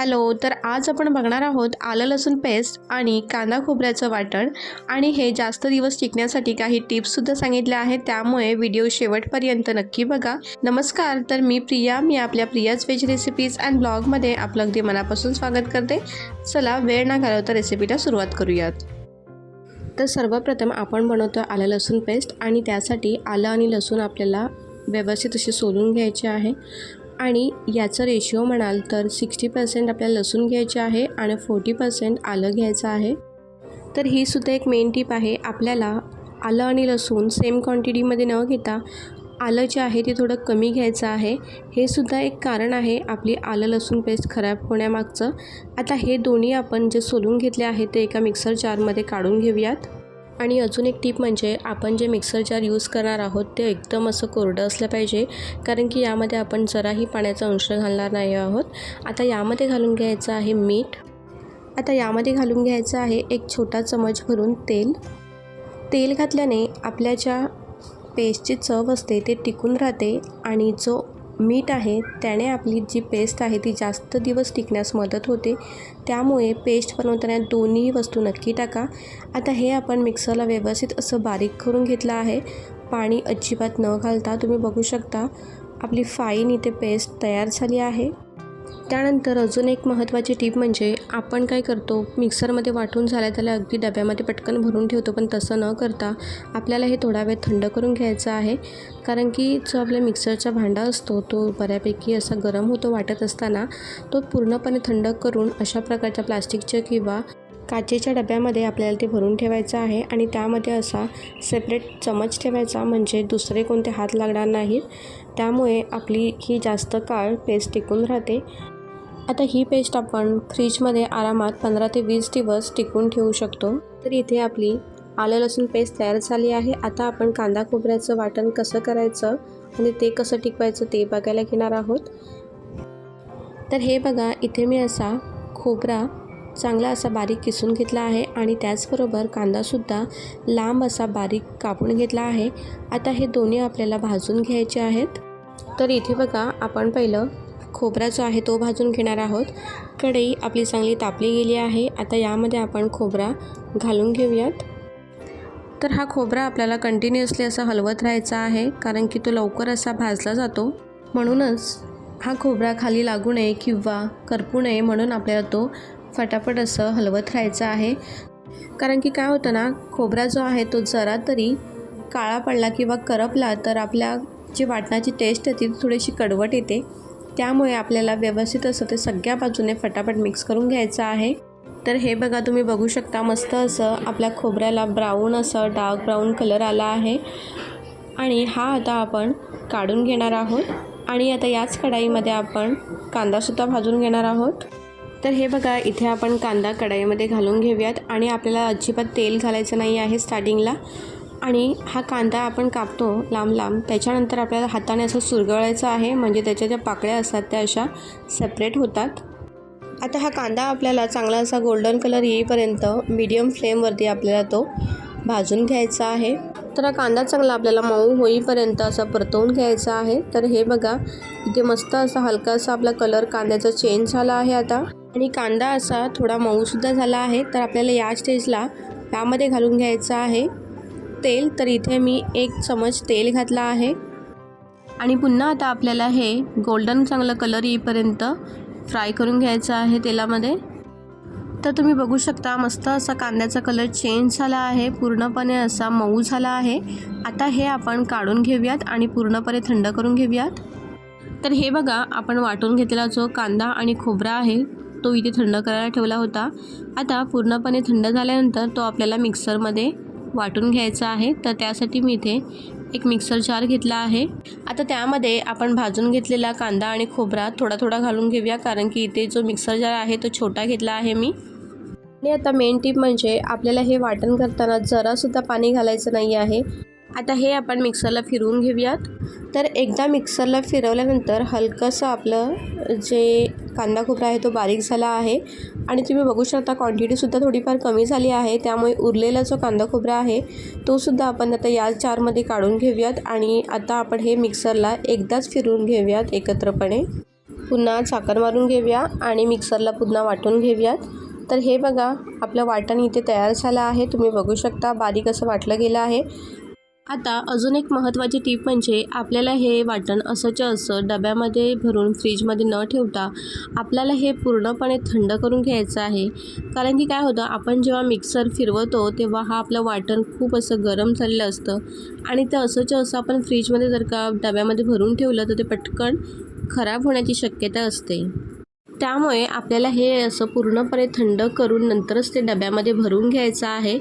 Hello तर आज आपण बघणार आहोत आलं लसूण पेस्ट आणि कांदा खोबऱ्याचं वाटण. आणि हे जास्त दिवस टिकण्यासाठी काही टिप्ससुद्धा सांगितल्या आहेत त्यामुळे व्हिडिओ शेवटपर्यंत नक्की बघा. नमस्कार तर मी प्रिया मी आपल्या प्रियाज व्हेज रेसिपीज अँड ब्लॉगमध्ये आपलं अगदी मनापासून स्वागत करते. चला वेळ ना घालवता रेसिपीला सुरुवात करूयात. तर सर्वप्रथम आपण बनवतो आलं लसूण पेस्ट आणि त्यासाठी आलं आणि लसूण आपल्याला व्यवस्थित असे सोलून घ्यायचे आहे. आणि याचं रेशिओ म्हणाल तर सिक्स्टी पर्सेंट आपल्याला लसूण घ्यायचे आहे आणि फोर्टी पर्सेंट आलं घ्यायचं आहे. तर ही सुद्धा एक मेन टिप आहे. आपल्याला आलं आणि लसूण सेम क्वांटिटीमध्ये न घेता आलं जे आहे ते थोडं कमी घ्यायचं आहे. हे सुद्धा एक कारण आहे आपली आलं लसूण पेस्ट खराब होण्यामागचं. आता हे दोन्ही आपण जे सोलून घेतले आहे ते एका मिक्सर जारमध्ये काढून घेऊयात. आणि अजून एक टीप म्हणजे आपण जे मिक्सर जार यूज करणार आहोत ते एकदम असं कोरडं असलं पाहिजे कारण की यामध्ये आपण जराही पाण्याचा अंश घालणार नाही आहोत. आता यामध्ये घालून घ्यायचं आहे मीठ. आता यामध्ये घालून घ्यायचं आहे एक छोटा चमच भरून तेल. तेल घातल्याने आपल्या ज्या पेस्टची चव असते ते टिकून राहते आणि जो मीठ आहे त्याने आपली जी पेस्ट आहे ती जास्त दिवस टिकण्यास मदत होते. त्यामुळे पेस्ट बनवताना दोन्ही वस्तू नक्की टाका. आता हे आपण मिक्सरला व्यवस्थित असं बारीक करून घेतलं आहे. पाणी अजिबात न घालता तुम्ही बघू शकता आपली फाईन इथे पेस्ट तयार झाली आहे. त्यानंतर अजून एक महत्त्वाची टीप म्हणजे आपण काय करतो? मिक्सरमध्ये वाटून झाल्या त्याला अगदी डब्यामध्ये पटकन भरून ठेवतो पण तसं न करता आपल्याला हे थोडा वेळ थंड करून घ्यायचं आहे. कारण की जो आपल्या मिक्सरचा भांडा असतो तो बऱ्यापैकी असा गरम होतो वाटत असताना तो पूर्णपणे थंड करून अशा प्रकारच्या प्लास्टिकच्या किंवा काचेच्या डब्यामध्ये आपल्याला ते भरून ठेवायचं आहे आणि त्यामध्ये असा सेपरेट चमच ठेवायचा म्हणजे दुसरे कोणते हात लागणार नाहीत. त्यामुळे आपली ही जास्त काळ पेस्ट टिकून राहते. आता ही पेस्ट आपण फ्रीजमध्ये आरामात पंधरा ते वीस दिवस टिकून ठेवू शकतो. तर इथे आपली आलं लसूण पेस्ट तयार झाली आहे. आता आपण कांदा खोबऱ्याचं वाटण कसं करायचं आणि ते कसं टिकवायचं ते बघायला घेणार आहोत. तर हे बघा इथे मी असा खोबरा चांगला असा बारीक किसून घेतला आहे आणि त्याचबरोबर कांदासुद्धा लांब असा बारीक कापून घेतला आहे. आता हे दोन्ही आपल्याला भाजून घ्यायचे आहेत. तर इथे बघा आपण पहिलं खोबरा जो आहे तो भाजून घेणार आहोत. कढई आपली चांगली तापली गेली आहे. आता यामध्ये आपण खोबरा घालून घेऊयात. तर हा खोबरा आपल्याला कंटिन्युअसली असा हलवत राहायचा आहे कारण की तो लवकर असा भाजला जातो. म्हणूनच हा खोबरा खाली लागू नये किंवा करपू नये म्हणून आपल्याला तो फटाफट असं हलवत राहायचं आहे. कारण की काय होतं ना खोबरा जो आहे तो जरा तरी काळा पडला किंवा करपला तर आपल्या जी वाटणाची टेस्ट आहे ती थोडीशी कडवट येते. त्यामुळे आपल्याला व्यवस्थित असं ते सगळ्या बाजूने फटाफट मिक्स करून घ्यायचं आहे. तर हे बघा तुम्ही बघू शकता मस्त असं आपल्या खोबऱ्याला ब्राऊन असं डार्क ब्राऊन कलर आला आहे. आणि हा आता आपण काढून घेणार आहोत. आणि आता याच कढाईमध्ये आपण कांदासुद्धा भाजून घेणार आहोत. तर हे बघा इथे आपण कांदा कढाईमध्ये घालून घेऊयात. आणि आपल्याला अजिबात तेल घालायचं नाही आहे स्टार्टिंगला आणि हा कांदा आपण कापतो लांब लांब. त्याच्यानंतर आपल्याला हाताने असं सुरगळायचं आहे. म्हणजे त्याच्या ज्या पाकळ्या असतात त्या अशा सेपरेट होतात. आता हा कांदा आपल्याला चांगला असा गोल्डन कलर येईपर्यंत मीडियम फ्लेमवरती आपल्याला तो भाजून घ्यायचा आहे. तर हा कांदा चांगला आपल्याला मऊ होईपर्यंत असा परतवून घ्यायचा आहे. तर हे बघा इथे मस्त असा हलकासा आपला कलर कांद्याचा चेंज झाला आहे आता. आणि कांदा असा थोडा मऊसुद्धा झाला आहे. तर आपल्याला या स्टेजला यामध्ये घालून घ्यायचं आहे. तेल तर इथे मी एक चमच तेल घातला आहे. आणि पुन्हा आता आपल्याला हे गोल्डन चांगलं कलर येईपर्यंत फ्राय करून घ्यायचं आहे तेलामध्ये. तर तुम्ही बघू शकता मस्त असा कांद्याचा कलर चेंज झाला आहे. पूर्णपणे असा मऊ झाला आहे. आता हे आपण काढून घेऊयात आणि पूर्णपणे थंड करून घेऊयात. तर हे बघा आपण वाटून घेतलेला जो कांदा आणि खोबरा आहे तो इथे थंड करायला ठेवला होता. आता पूर्णपणे थंड झाल्यानंतर तो आपल्याला मिक्सरमध्ये वाटून घ्यायचा आहे. तर त्यासाठी मी इथे एक मिक्सर जार घेतला आहे. आता त्यामध्ये आपण भाजून घेतलेला कांदा आणि खोबरा थोडा थोडा घालून घेऊया कारण की इथे जो मिक्सर जार आहे तो छोटा घेतला आहे मी. आणि आता मेन टीप म्हणजे आपल्याला हे वाटण करताना जरासुद्धा पाणी घालायचं नाही आहे. आता हे आपण मिक्सरला फिरवून घेऊयात. तर एकदा मिक्सरला फिरवल्यानंतर हलकंसं आपलं जे कांदा खोबरा आहे तो बारीक झाला आहे. आणि तुम्ही बघू शकता क्वांटिटीसुद्धा थोडीफार कमी झाली आहे. त्यामुळे उरलेला जो कांदा खोबरा आहे तोसुद्धा आपण आता या चारमध्ये काढून घेऊयात. आणि आता आपण हे मिक्सरला एकदाच फिरून घेऊयात एकत्रपणे. पुन्हा साखर मारून घेऊया आणि मिक्सरला पुन्हा वाटून घेऊयात. तर हे बघा आपलं वाटण इथे तयार झालं आहे. तुम्ही बघू शकता बारीक असं वाटलं गेलं आहे. आता अजून एक महत्त्वाची टीप म्हणजे आपल्याला हे वाटण असंच्या असं डब्यामध्ये भरून फ्रीजमध्ये न ठेवता आपल्याला हे पूर्णपणे थंड करून घ्यायचं आहे. कारण की काय होतं आपण जेव्हा मिक्सर फिरवतो तेव्हा हा आपलं वाटण खूप असं गरम झालेलं असतं. आणि ते असंच्या असं आपण फ्रीजमध्ये जर का डब्यामध्ये भरून ठेवलं तर ते पटकन खराब होण्याची शक्यता असते. त्यामुळे आपल्याला हे असं पूर्णपणे थंड करून नंतरच ते डब्यामध्ये भरून घ्यायचं आहे.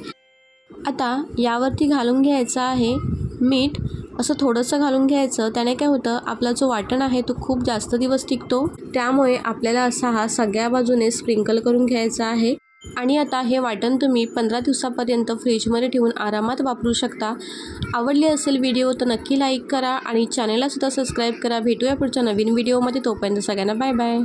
आता यावरती घालून घ्यायचं आहे मीठ. असं थोडंसं घालून घ्यायचं. त्याने काय होतं आपला जो वाटण आहे तो खूप जास्त दिवस टिकतो. त्यामुळे आपल्याला असा हा सगळ्या बाजूने स्प्रिंकल करून घ्यायचा आहे. आणि आता हे वाटण तुम्ही पंधरा दिवसापर्यंत फ्रीजमध्ये ठेवून आरामात वापरू शकता. आवडली असेल व्हिडिओ तर नक्की लाईक करा आणि चॅनललासुद्धा सबस्क्राईब करा. भेटूया पुढच्या नवीन व्हिडिओमध्ये. तोपर्यंत सगळ्यांना बाय बाय.